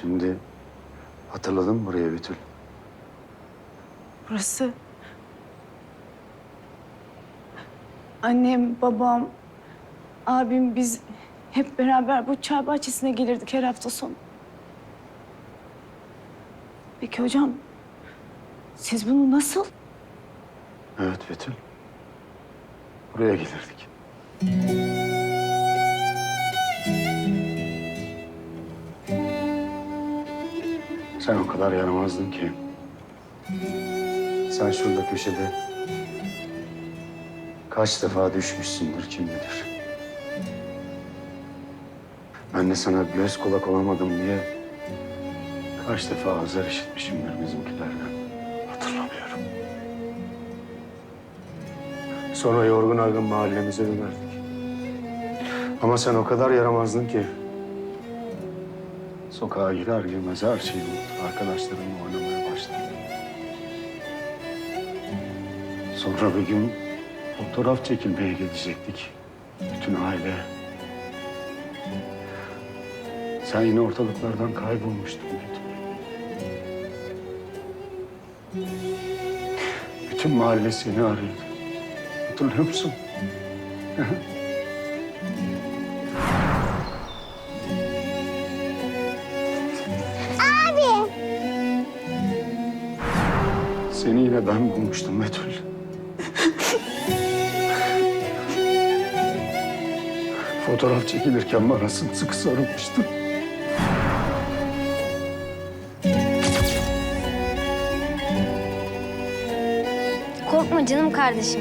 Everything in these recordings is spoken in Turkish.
Şimdi hatırladın mı buraya Betül? Burası... Annem, babam, abim biz hep beraber bu çay bahçesine gelirdik her hafta sonu. Peki hocam, siz bunu nasıl? Evet Betül. Buraya gelirdik. Sen o kadar yaramazdın ki. Sen şurada köşede kaç defa düşmüşsündür kim bilir. Ben de sana göz kulak olamadım diye kaç defa azar işitmişimdir bizimkilerden. Hatırlamıyorum. Sonra yorgun argın mahallemize dönerdik. Ama sen o kadar yaramazdın ki... ...sokağa girer girmez her şeyi unuttuk. Arkadaşlarımla oynamaya başladım. Sonra bir gün fotoğraf çekilmeye gidecektik. Bütün aile. Sen yine ortalıklardan kaybolmuştun. Bütün mahalle seni arıyordu. Hatırlıyor musun? Seni yine ben bulmuştum Betül. Fotoğraf çekilirken bana sımsıkı sarılmıştın. Korkma canım kardeşim.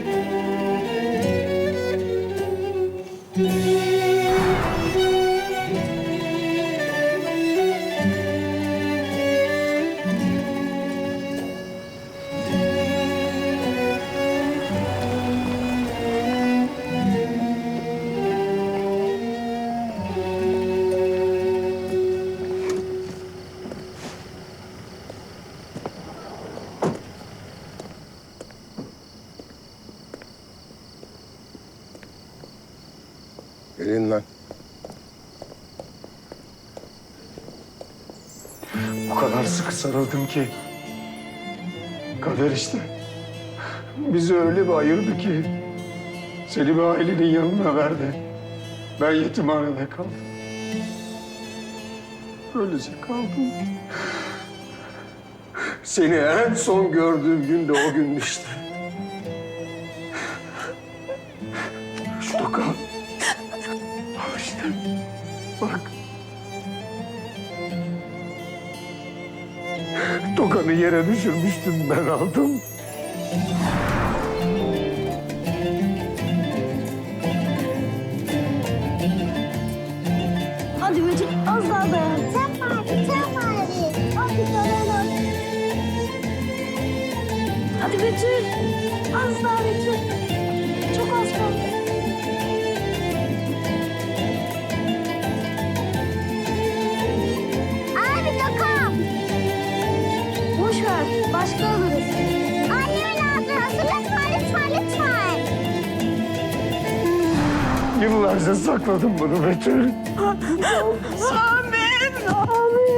Gelin lan. O kadar sıkı sarıldım ki. Kader işte. Bizi öyle bir ayırdı ki. Seni bir ailenin yanına verdi. Ben yetimhanede kaldım. Öylece kaldım. Seni en son gördüğüm gün de o gün işte. Şu toka. Bak. Tokanı yere düşürmüştün ben aldım. Hadi Betül, az daha dayan. Sen. Hadi dayanın. Hadi Betül, az daha Betül. Çok az kaldı. Yıllarca sakladım bunu Betül. Amin, amin.